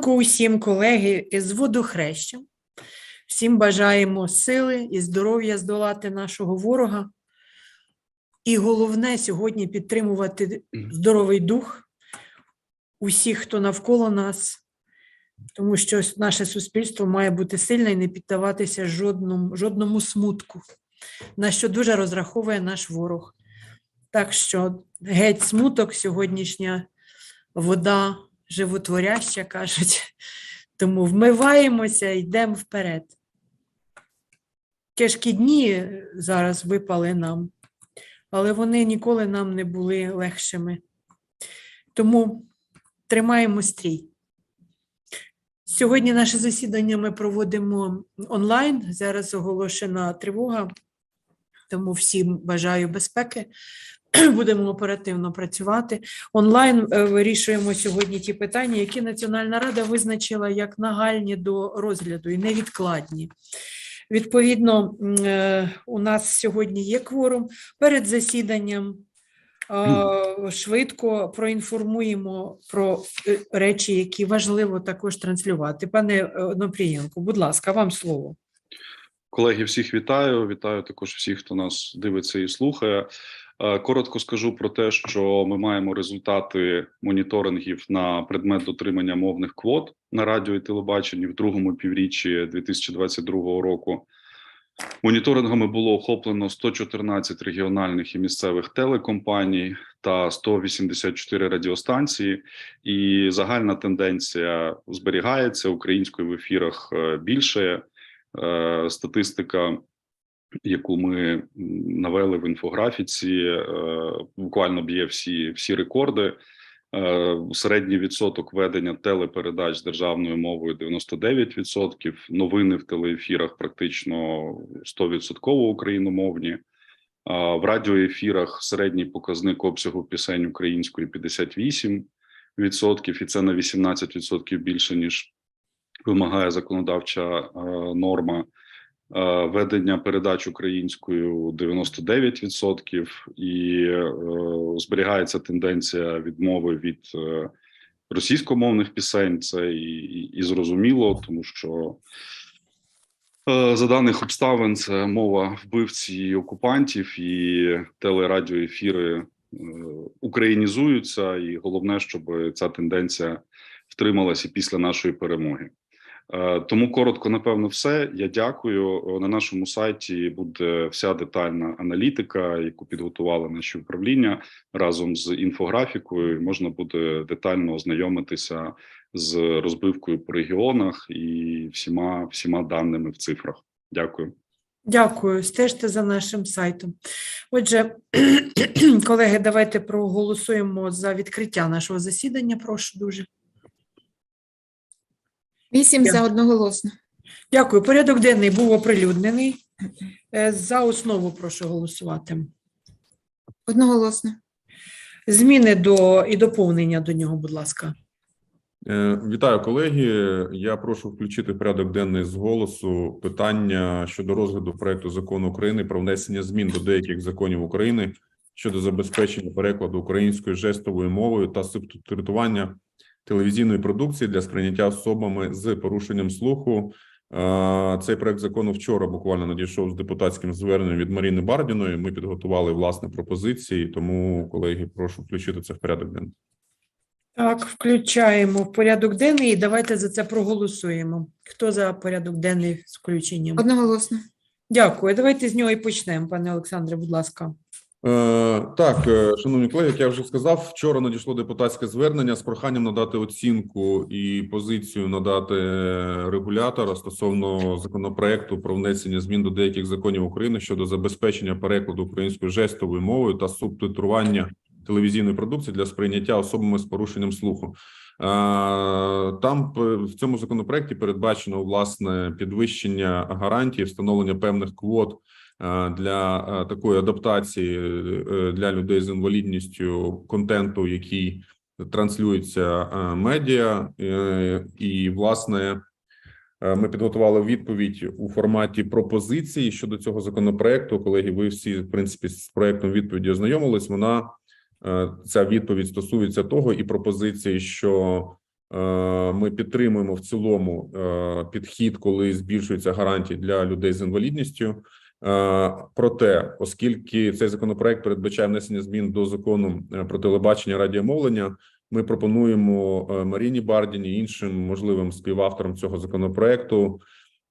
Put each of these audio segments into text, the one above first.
ранку усім, колеги, із водохрещем. Всім бажаємо сили і здоров'я здолати нашого ворога. І головне сьогодні підтримувати здоровий дух усіх, хто навколо нас, тому що наше суспільство має бути сильне і не піддаватися жодному, жодному смутку, на що дуже розраховує наш ворог. Так що геть смуток сьогоднішня вода животворяща, кажуть. Тому вмиваємося, йдемо вперед. Тяжкі дні зараз випали нам, але вони ніколи нам не були легшими. Тому тримаємо стрій. Сьогодні наше засідання ми проводимо онлайн. Зараз оголошена тривога, тому всім бажаю безпеки. Будемо оперативно працювати. Онлайн е, вирішуємо сьогодні ті питання, які Національна рада визначила як нагальні до розгляду і невідкладні. Відповідно, е, у нас сьогодні є кворум. Перед засіданням е, швидко проінформуємо про речі, які важливо також транслювати. Пане Онопрієнко, будь ласка, вам слово. Колеги, всіх вітаю. Вітаю також всіх, хто нас дивиться і слухає. Е, Коротко скажу про те, що ми маємо результати моніторингів на предмет дотримання мовних квот на радіо і телебаченні в другому півріччі 2022 року. Моніторингами було охоплено 114 регіональних і місцевих телекомпаній та 184 радіостанції. І загальна тенденція зберігається українською в ефірах е, більше. Е, Статистика яку ми навели в інфографіці, е, буквально б'є всі, всі рекорди. Е, Середній відсоток ведення телепередач державною мовою 99%, новини в телеефірах практично 100% україномовні. В радіоефірах середній показник обсягу пісень української 58%, і це на 18% більше, ніж вимагає законодавча е, норма. Е, ведення передач українською 99%, і е, зберігається тенденція відмови від е, російськомовних пісень. Це і, і, і зрозуміло, тому що е, за даних обставин це мова вбивці і окупантів, і телерадіоефіри е, українізуються, і головне, щоб ця тенденція втрималася після нашої перемоги. Е, Тому коротко, напевно, все. Я дякую. На нашому сайті буде вся детальна аналітика, яку підготували наші управління разом з інфографікою. Можна буде детально ознайомитися з розбивкою по регіонах і всіма всіма даними в цифрах. Дякую. Дякую, стежте за нашим сайтом. Отже, колеги, давайте проголосуємо за відкриття нашого засідання. Прошу дуже. Вісім за одноголосно. Дякую. Порядок денний був оприлюднений. Е, За основу прошу голосувати. Одноголосно. Зміни до і доповнення до нього, будь ласка. Е, Вітаю, колеги. Я прошу включити в порядок денний з голосу питання щодо розгляду проекту закону України про внесення змін до деяких законів України щодо забезпечення перекладу українською жестовою мовою та субтитрування телевізійної продукції для сприйняття особами з порушенням слуху. Е, Цей проект закону вчора буквально надійшов з депутатським зверненням від Маріни Бардіної. Ми підготували власне пропозиції, тому колеги, прошу включити це в порядок денний. Так, включаємо в порядок денний і давайте за це проголосуємо. Хто за порядок денний з включенням? Одноголосно. Дякую. Давайте з нього і почнемо, пане Олександре, будь ласка. Е, Так, е, шановні колеги, як я вже сказав, вчора надійшло депутатське звернення з проханням надати оцінку і позицію надати регулятора стосовно законопроекту про внесення змін до деяких законів України щодо забезпечення перекладу українською жестовою мовою та субтитрування телевізійної продукції для сприйняття особами з порушенням слуху. Е, Там в цьому законопроекті передбачено власне підвищення гарантій, встановлення певних квот для е, такої адаптації е, для людей з інвалідністю контенту, який транслюється е, медіа, Е, і власне. е, Ми підготували відповідь у форматі пропозиції щодо цього законопроекту. Колеги, ви всі в принципі з проектом відповіді ознайомились. Вона е, ця відповідь стосується того і пропозиції, що Е, Ми підтримуємо в цілому е, підхід, коли збільшуються гарантії для людей з інвалідністю. Е, Проте, оскільки цей законопроект передбачає внесення змін до закону е, про телебачення радіомовлення, ми пропонуємо е, Маріні Бардіні іншим можливим співавторам цього законопроекту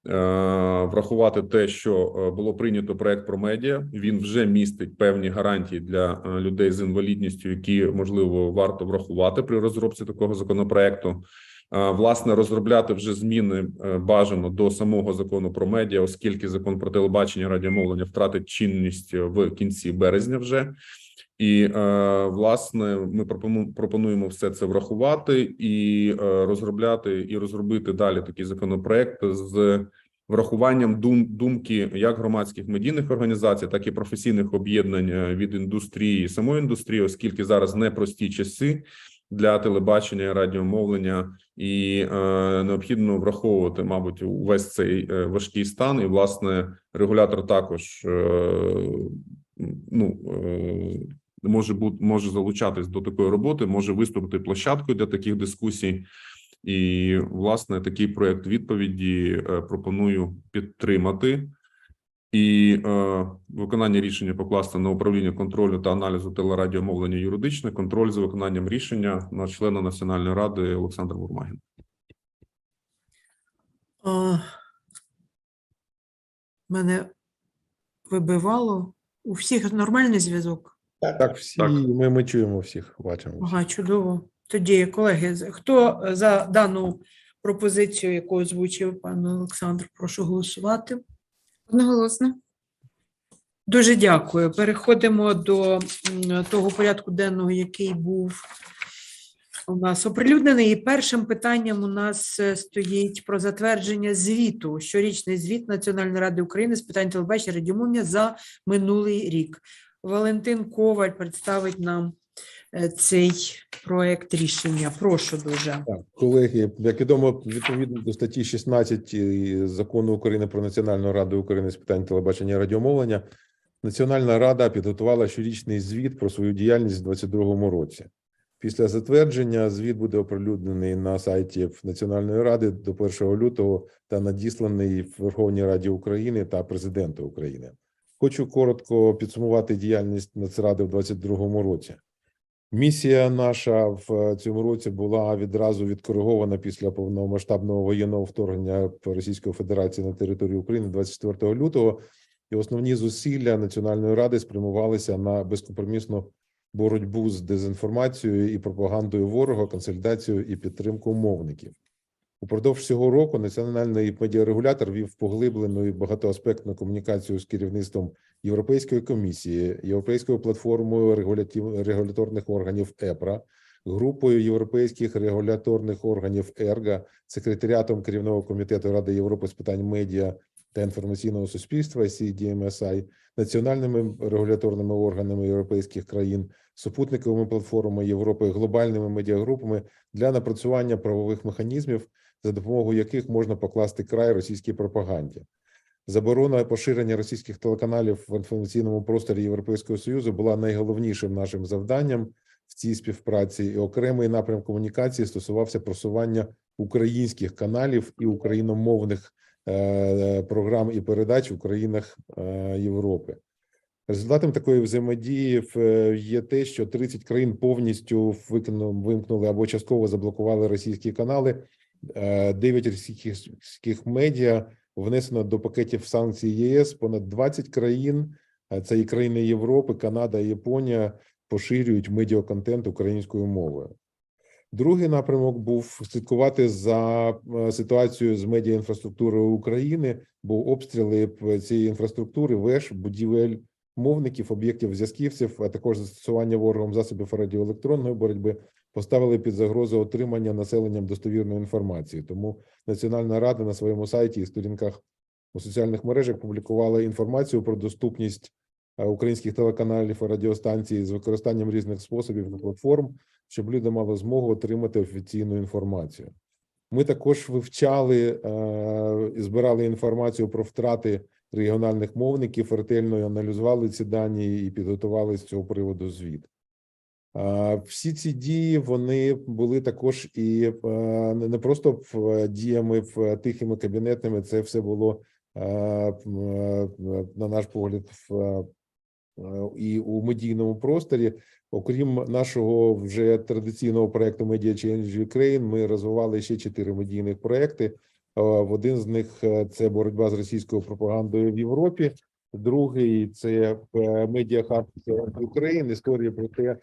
врахувати те, що було прийнято проект про медіа. Він вже містить певні гарантії для людей з інвалідністю, які можливо варто врахувати при розробці такого законопроекту. Е, Власне, розробляти вже зміни е, бажано до самого закону про медіа, оскільки закон про телебачення радіомовлення втратить чинність в кінці березня вже. І е, власне ми пропонуємо все це врахувати і е, розробляти і розробити далі такий законопроект з врахуванням дум, думки як громадських медійних організацій, так і професійних об'єднань е, від індустрії самої індустрії, оскільки зараз непрості часи для телебачення радіомовлення, і е, необхідно враховувати, мабуть, увесь цей е, важкий стан. І власне регулятор також е, ну е, може бути може залучатись до такої роботи, може виступити площадкою для таких дискусій. І власне такий проект відповіді е, пропоную підтримати. І е, виконання рішення покласти на управління контролю та аналізу телерадіомовлення юридичне, контроль за виконанням рішення на члена Національної ради Олександр Бурмагін. А, Мене вибивало. У всіх нормальний зв'язок? Так, всі Так. Ми, ми чуємо всіх, бачимо. Ага, чудово. Тоді, колеги, хто за дану пропозицію, яку озвучив пан Олександр, прошу голосувати. Одноголосно. Дуже дякую. Переходимо до того порядку денного, який був у нас оприлюднений. І першим питанням у нас е, стоїть про затвердження звіту, щорічний звіт Національної ради України з питань телебачення і радіомовлення за минулий рік. Валентин Коваль представить нам е, цей проект рішення. Прошу дуже. Так, колеги, як відомо, відповідно до статті 16 Закону України про Національну раду України з питань телебачення і радіомовлення, Національна рада підготувала щорічний звіт про свою діяльність у 2022 році. Після затвердження звіт буде оприлюднений на сайті Національної ради до 1 лютого та надісланий в Верховній Раді України та президенту України. Хочу коротко підсумувати діяльність Нацради в 2022 році. Місія наша в цьому році була відразу відкоригована після повномасштабного воєнного вторгнення Російської Федерації на територію України 24 лютого. І основні зусилля Національної ради спрямувалися на безкомпромісну боротьбу з дезінформацією і пропагандою ворога, консолідацію і підтримку мовників. Упродовж цього року національний медіарегулятор вів поглиблену і багатоаспектну комунікацію з керівництвом Європейської комісії, Європейською платформою регуляторних органів ЕПРА, групою європейських регуляторних органів ЕРГА, секретаріатом керівного комітету Ради Європи з питань медіа та інформаційного суспільства CDMSI, національними регуляторними органами європейських країн, супутниковими платформами Європи, глобальними медіагрупами для напрацювання правових механізмів, за допомогою яких можна покласти край російській пропаганді. Заборона поширення російських телеканалів в інформаційному просторі Європейського Союзу була найголовнішим нашим завданням в цій співпраці. І окремий напрям комунікації стосувався просування українських каналів і україномовних е, програм і передач в країнах е, Європи. Результатом такої взаємодії в- є те, що 30 країн повністю вимкнули або частково заблокували російські канали. Е, 9 російських медіа внесено до пакетів санкцій ЄС. Понад 20 країн, е, це і країни Європи, Канада, і Японія, поширюють медіаконтент українською мовою. Другий напрямок був слідкувати за е, ситуацією з медіаінфраструктурою України, бо обстріли цієї інфраструктури, веж, будівель, мовників, об'єктів зв'язківців, а також застосування ворогом засобів радіоелектронної боротьби поставили під загрозу отримання населенням достовірної інформації. Тому Національна рада на своєму сайті і сторінках у соціальних мережах публікувала інформацію про доступність е, українських телеканалів і радіостанцій з використанням різних способів та платформ, щоб люди мали змогу отримати офіційну інформацію. Ми також вивчали е, і збирали інформацію про втрати регіональних мовників, ретельно аналізували ці дані і підготували з цього приводу звіт. Всі ці дії вони були також і е, не просто в діями в тихими кабінетами. Це все було е, е, на наш погляд е, і у медійному просторі. Окрім нашого вже традиційного проекту Media Change Ukraine, ми розвивали ще чотири медійних проекти. Е, В один з них е, це боротьба з російською пропагандою в Європі. Другий це е, Hub України. Історія про те, е,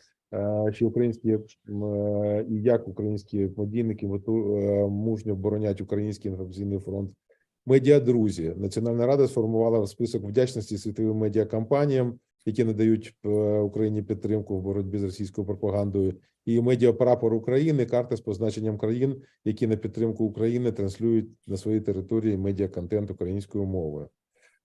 що українські е, і як українські медійники е, мужньо боронять український інформаційний фронт. Медіа друзі. Національна рада сформувала список вдячності світовим медіакампаніям, які надають е, Україні підтримку в боротьбі з російською пропагандою. І медіа прапор України, карта з позначенням країн, які на підтримку України транслюють на своїй території медіаконтент українською мовою.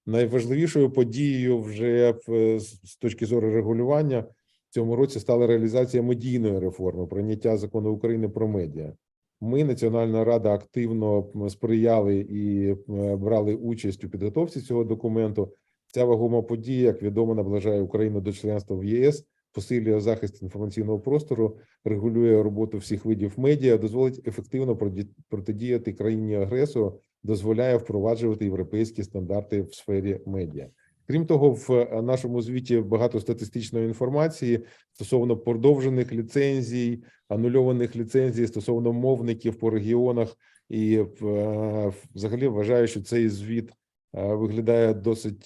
Найважливішою подією вже з точки зору регулювання цьому році стала реалізація медійної реформи, прийняття закону України про медіа. Ми, Національна Рада, активно сприяли і брали участь у підготовці цього документу. Ця вагома подія, як відомо, наближає Україну до членства в ЄС, посилює захист інформаційного простору, регулює роботу всіх видів медіа, дозволить ефективно протидіяти країні агресору, дозволяє впроваджувати європейські стандарти в сфері медіа. Крім того, в е, нашому звіті багато статистичної інформації стосовно продовжених ліцензій, анульованих ліцензій стосовно мовників по регіонах. І е, взагалі вважаю, що цей звіт е, виглядає досить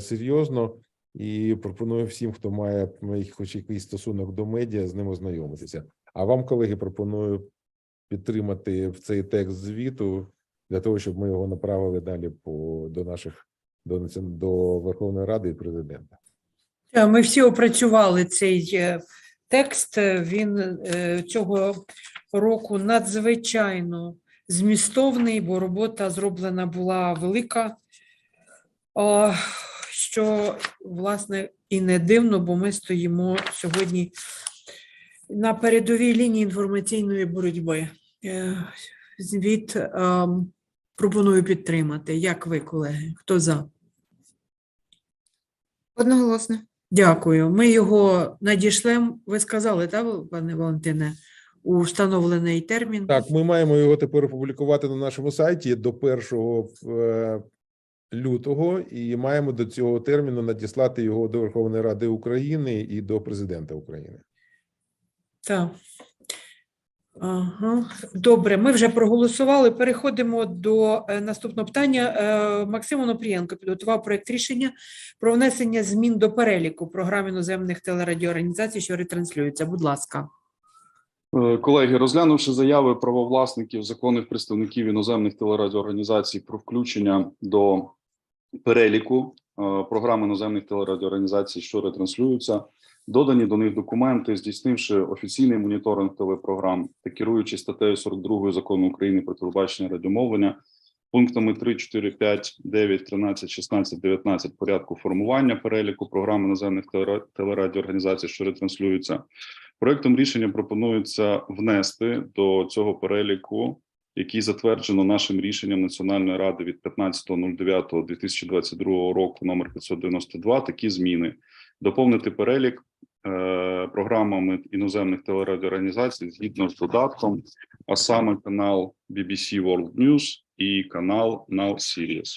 серйозно і пропоную всім, хто має хоч якийсь стосунок до медіа, з ним ознайомитися. А вам, колеги, пропоную підтримати в цей текст звіту для того, щоб ми його направили далі по до наших до до Верховної Ради і президента. Ми всі опрацювали цей е, текст. Він е, цього року надзвичайно змістовний, бо робота зроблена була велика. Що, власне, і не дивно, бо ми стоїмо сьогодні на передовій лінії інформаційної боротьби. Е, Звіт ем, пропоную підтримати. Як ви, колеги? Хто за? Одноголосно. Дякую. Ми його надішлемо. Ви сказали, так, пане Валентине, у встановлений термін. Так, ми маємо його тепер опублікувати на нашому сайті до 1 е, лютого, і маємо до цього терміну надіслати його до Верховної Ради України і до президента України. Так. Ага. Добре, ми вже проголосували. Переходимо до е, наступного питання. Е, Максим Онопрієнко підготував проект рішення про внесення змін до переліку програм іноземних телерадіоорганізацій, що ретранслюються. Будь ласка. Е, Колеги, розглянувши заяви правовласників законних представників іноземних телерадіоорганізацій про включення до переліку програм іноземних телерадіоорганізацій, що ретранслюються, додані до них документи, здійснивши офіційний моніторинг телепрограм та керуючи статтею 42 закону України про телебачення радіомовлення, пунктами 3, 4, 5, 9, 13, 16, 19 порядку формування переліку програм іноземних телера- телерадіоорганізацій, що ретранслюються. Проектом рішення пропонується внести до цього переліку, який затверджено нашим рішенням Національної ради від 15.09.2022 року, номер 592, такі зміни: доповнити перелік е, програмами іноземних телерадіоорганізацій згідно з додатком, а саме канал BBC World News і канал Now Series.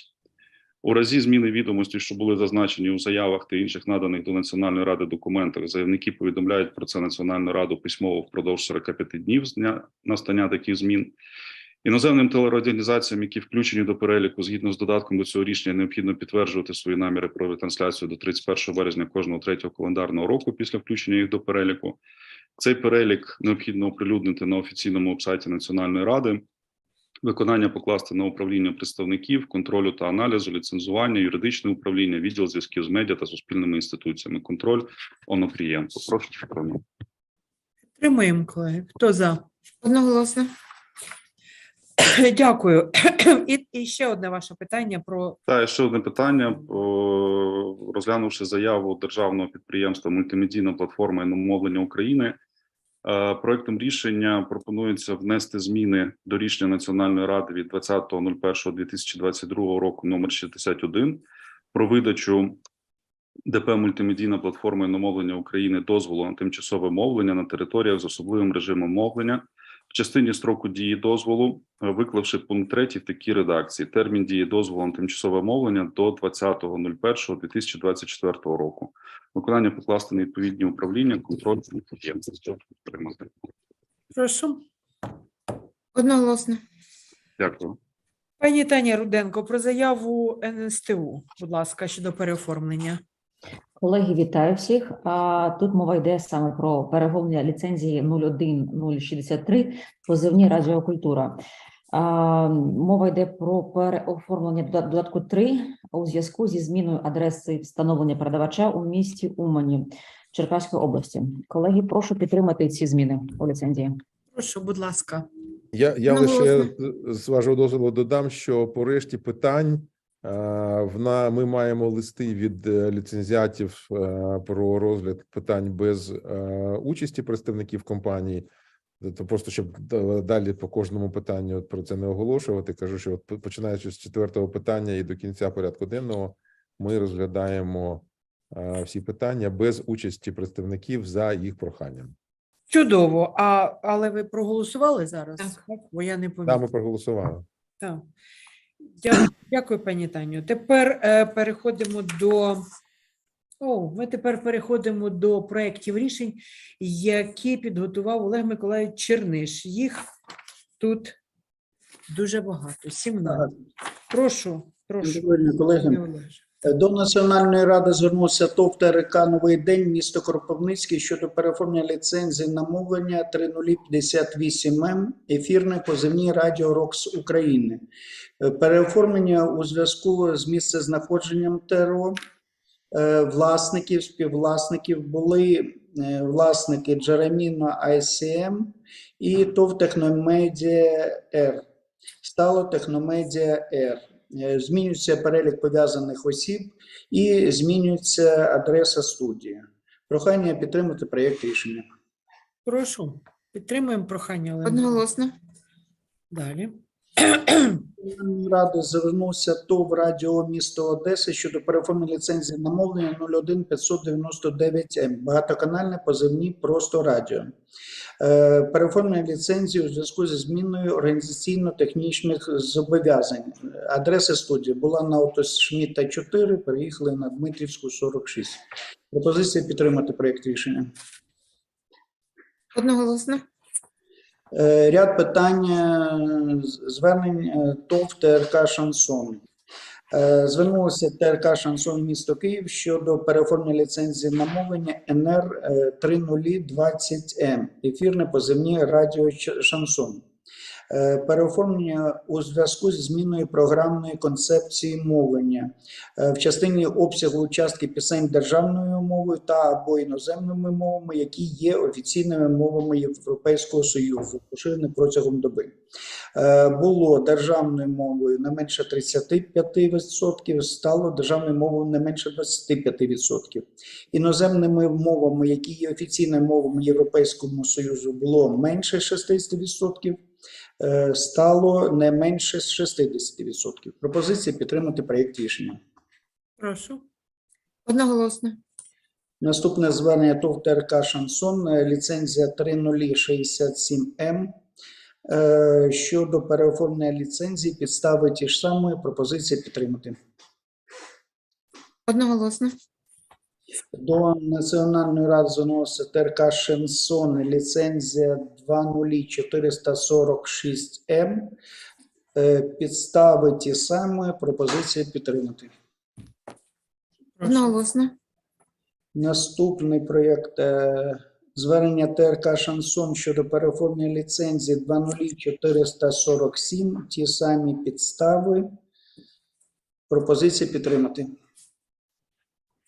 У разі зміни відомостей, що були зазначені у заявах та інших наданих до Національної ради документах, заявники повідомляють про це Національну раду письмово впродовж 45 днів з дня настання таких змін. Іноземним телерадіоорганізаціям, які включені до переліку, згідно з додатком до цього рішення, необхідно підтверджувати свої наміри про ретрансляцію до 31 березня кожного третього календарного року після включення їх до переліку. Цей перелік необхідно оприлюднити на офіційному вебсайті Національної ради. Виконання покласти на управління представників, контролю та аналізу, ліцензування, юридичне управління, відділ зв'язків з медіа та суспільними інституціями. Контроль Онопрієнко. Прошу підтримати. Підтримуємо, колеги. Хто за? Одноголосно. Дякую. І, і ще одне ваше питання про Та ще одне питання. Розглянувши заяву державного підприємства Мультимедійна платформа іномовлення України, е, проектом рішення пропонується внести зміни до рішення Національної ради від 20.01.2022 року номер 61 про видачу ДП Мультимедійна платформа іномовлення України дозволу на тимчасове мовлення на територіях з особливим режимом мовлення в частині строку дії дозволу, е, виклавши пункт 3 в такій редакції: термін дії дозволу на тимчасове мовлення до 20.01.2024 року. Виконання покласти на відповідні управління, контроль. Підтримати. Прошу. Одноголосно. Дякую. Пані Таня Руденко, про заяву НСТУ, будь ласка, щодо переоформлення. Колеги, вітаю всіх. А тут мова йде саме про переговлення ліцензії 01063 позивні радіокультура. А, мова йде про переоформлення додатку 3 у зв'язку зі зміною адреси встановлення передавача у місті Умані Черкаської області. Колеги, прошу підтримати ці зміни у ліцензії. Прошу, будь ласка. Я, я Ну, лише власне. з вашого дозволу додам, що по решті питань е, ми маємо листи від е, ліцензіатів е, про розгляд питань без участі представників компанії. То просто щоб далі по кожному питанню про це не оголошувати, кажу, що от починаючи з четвертого питання і до кінця порядку денного, ми розглядаємо всі питання без участі представників за їх проханням. Чудово. А, але ви проголосували зараз? Так. Бо я не Да, ми проголосували. Так. Дякую, дякую, пані Таню. Тепер е, переходимо до. О, ми тепер переходимо до проєктів рішень, які підготував Олег Миколаївич Черниш. Їх тут дуже багато. 17. Прошу, прошу. Шановні колеги, Пане Олеже. До Національної ради звернувся ТОВ ТРК «Новий день» місто Кропивницький щодо переоформлення ліцензії на мовлення 3058М ефірне позивні Радіо Рокс України. Е, Переоформлення у зв'язку з місцезнаходженням ТРО е, власників, співвласників були е, власники Джереміна ICM і ТОВ Техномедіа Р. Стало Техномедіа Р. Змінюється перелік пов'язаних осіб і змінюється адреса студії. Прохання підтримати проєкт рішення. Прошу. Підтримуємо прохання Олега. Одноголосно. Далі. Ради звернувся ТОВ Радіо місто Одеси щодо переоформлення ліцензії на мовлення 01599М. Багатоканальне позивні просто радіо. Е, Переоформлення ліцензії у зв'язку зі зміною організаційно-технічних зобов'язань. Адреса студії була на Отошміта 4, переїхали на Дмитрівську 46. Пропозиція підтримати проєкт рішення. Одноголосно. Е, Ряд питань е, звернень е, ТОВ ТРК Шансон. Звернулося ТРК Шансон місто Київ щодо переоформлення ліцензії на мовлення НР е, 3020М, ефірне позивні радіо Шансон. Е, Переоформлення у зв'язку зі зміною програмної концепції мовлення е, в частині обсягу частки пісень державною мовою та або іноземними мовами, які є офіційними мовами Європейського Союзу, поширені протягом доби. Е, Було державною мовою не менше 35%, стало державною мовою не менше 25%. Іноземними мовами, які є офіційними мовами Європейського Союзу, було менше 60%. Е, Стало не менше з 60%. Пропозиція підтримати проєкт рішення. Прошу. Одноголосно. Наступне звернення ТОВ ТРК Шансон, е, ліцензія 3067М. Е, Щодо переоформлення ліцензії, підстави ті ж самі, пропозиція підтримати. Одноголосно. До Національної ради звернулося ТРК Шенсон, ліцензія 20446М. Е, Підстави ті самі, пропозиція підтримати. Одноголосно. Наступний проєкт е, звернення ТРК Шансон щодо переоформлення ліцензії 20447, ті самі підстави. Пропозиція підтримати.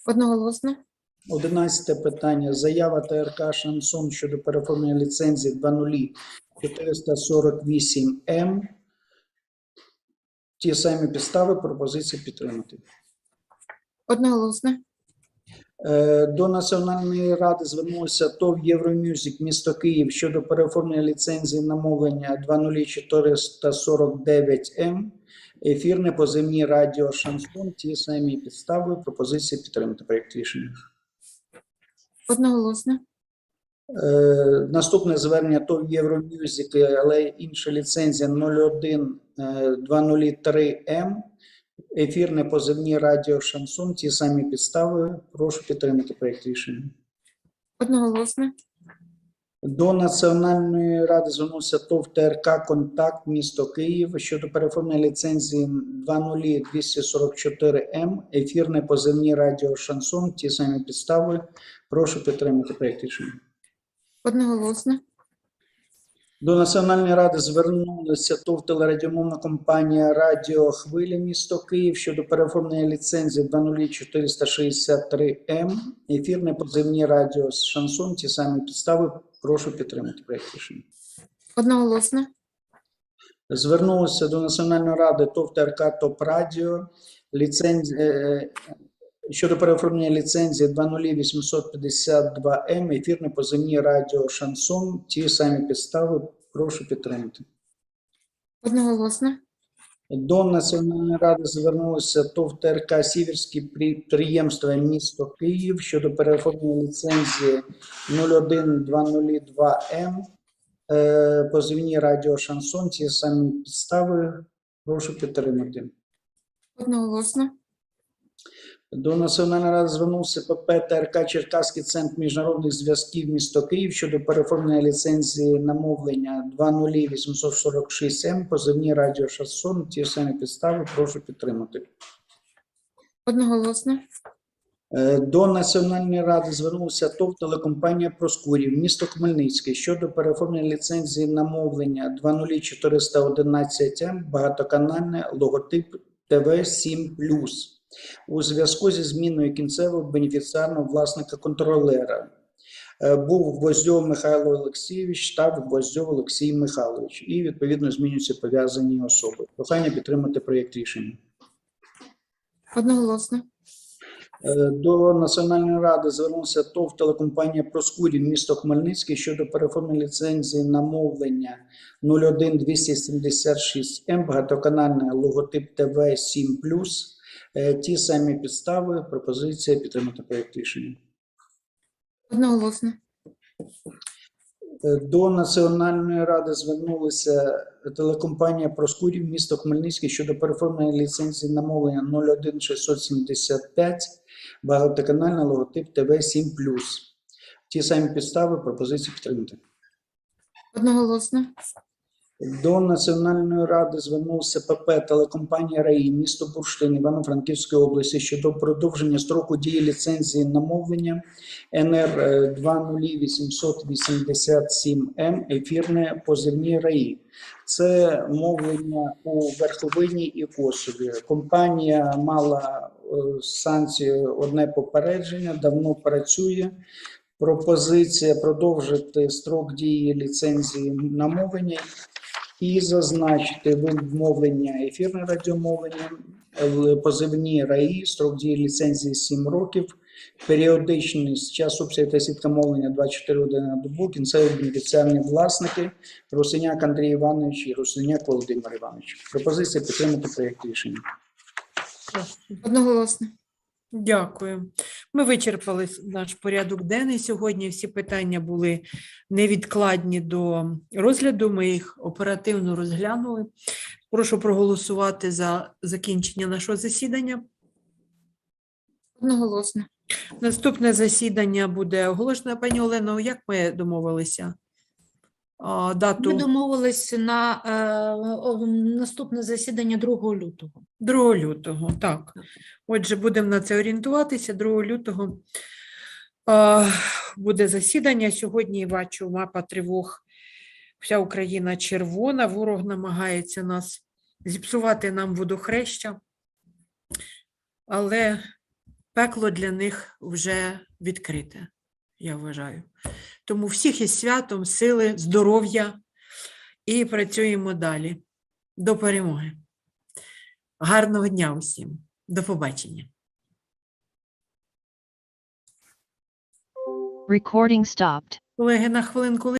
Одноголосно. Одинадцяте питання. Заява ТРК Шансон щодо переоформлення ліцензії 20448М. Ті самі підстави. Пропозиція підтримати. Одноголосно. Е, До Національної ради звернулося ТОВ Євромюзик місто Київ щодо переоформлення ліцензії на мовлення 20449М. Ефірне поземні радіо Шансон. Ті самі підстави. Пропозиція підтримати проєкт рішення. Одноголосно. Е, наступне звернення ТОВ Євромюзик, але інша ліцензія 01203М. Ефірне поземні радіо Шансон. Ті самі підстави. Прошу підтримати проєкт рішення. Одноголосно. До Національної ради звернувся ТОВ ТРК Контакт місто Київ щодо переформлення ліцензії 20244М. Ефірне позивні радіо Шансон. Ті самі підстави. Прошу підтримати проєкт рішення. Одноголосно. До Національної ради звернулася ТОВ телерадіомовна компанія Радіо Хвилі місто Київ щодо переоформлення ліцензії 20463М. Ефірне поземні радіо з шансон. Ті самі підстави. Прошу підтримати проєкт рішення. Одноголосно. Звернулося до Національної ради ТОВ ТРК ТОП Радіо ліцензія, е, щодо переоформлення ліцензії 20852М. Ефірне поземні радіо Шансон. Ті самі підстави. Прошу підтримати. Одноголосно. До Національної ради звернулося ТОВ ТРК Сіверські підприємства місто Київ щодо переоформлення ліцензії 01202М. Е, Позивні радіо Шансон. Ті самі підстави. Прошу підтримати. Одноголосно. До Національної ради звернувся ПП ТРК Черкаський центр міжнародних зв'язків місто Київ щодо переоформлення ліцензії на мовлення 20846М. Позивні радіо Шансон. Ті самі підстави. Прошу підтримати. Одноголосно. Е, До Національної ради звернувся ТОВ телекомпанія Проскурів, місто Хмельницький щодо переоформлення ліцензії на мовлення 20411М, багатоканальне логотип ТВ 7 у зв'язку зі зміною кінцевого бенефіціарного власника контролера. Е, Був Гвоздьов Михайло Олексійович, став Гвоздьов Олексій Михайлович. І відповідно змінюються пов'язані особи. Прохання підтримати проєкт рішення. Одноголосно. Е, До Національної ради звернувся ТОВ телекомпанія Проскурів місто Хмельницький щодо переоформлення ліцензії на мовлення 01276М, багатоканальний логотип ТВ 7 Е, Ті самі підстави, пропозиція підтримати проєкт рішення. Одноголосно. Е, До Національної ради звернулася телекомпанія Проскурів місто Хмельницький щодо переформлення ліцензії на мовлення 01675, багатоканальний логотип ТВ 7 Ті самі підстави, пропозиції підтримати. Одноголосно. До Національної ради звернувся ПП телекомпанія РАІ місто Бурштин Івано-Франківської області щодо продовження строку дії ліцензії на мовлення НР е, 20887М ефірне позивні РАІ. Це мовлення у Верховині і Косові. Компанія мала е, санкцію одне попередження, давно працює. Пропозиція продовжити строк дії ліцензії на мовлення і зазначити вимовлення ефірне радіомовлення, позивні РАІ, строк дії ліцензії 7 років, періодичність час обсяг та сітка мовлення 24 години на добу, кінцеві бенефіціарні власники Русиняк Андрій Іванович і Русиняк Володимир Іванович. Пропозиція підтримати проєкт рішення. Одноголосно. Дякую. Ми вичерпали наш порядок денний сьогодні. Всі питання були невідкладні до розгляду. Ми їх оперативно розглянули. Прошу проголосувати за закінчення нашого засідання. Одноголосно. Наступне засідання буде оголошено. Пані Олено, як ми домовилися? А, Ми домовились на е, наступне засідання 2 лютого. 2 лютого. Так. Отже, будемо на це орієнтуватися. 2 лютого а, буде засідання. Сьогодні бачу мапа тривог. Вся Україна червона. Ворог намагається нас зіпсувати нам водохреща. Але пекло для них вже відкрите, я вважаю. Тому всіх із святом, сили, здоров'я і працюємо далі. До перемоги. Гарного дня усім. До побачення. Recording stopped. Колеги, на хвилинку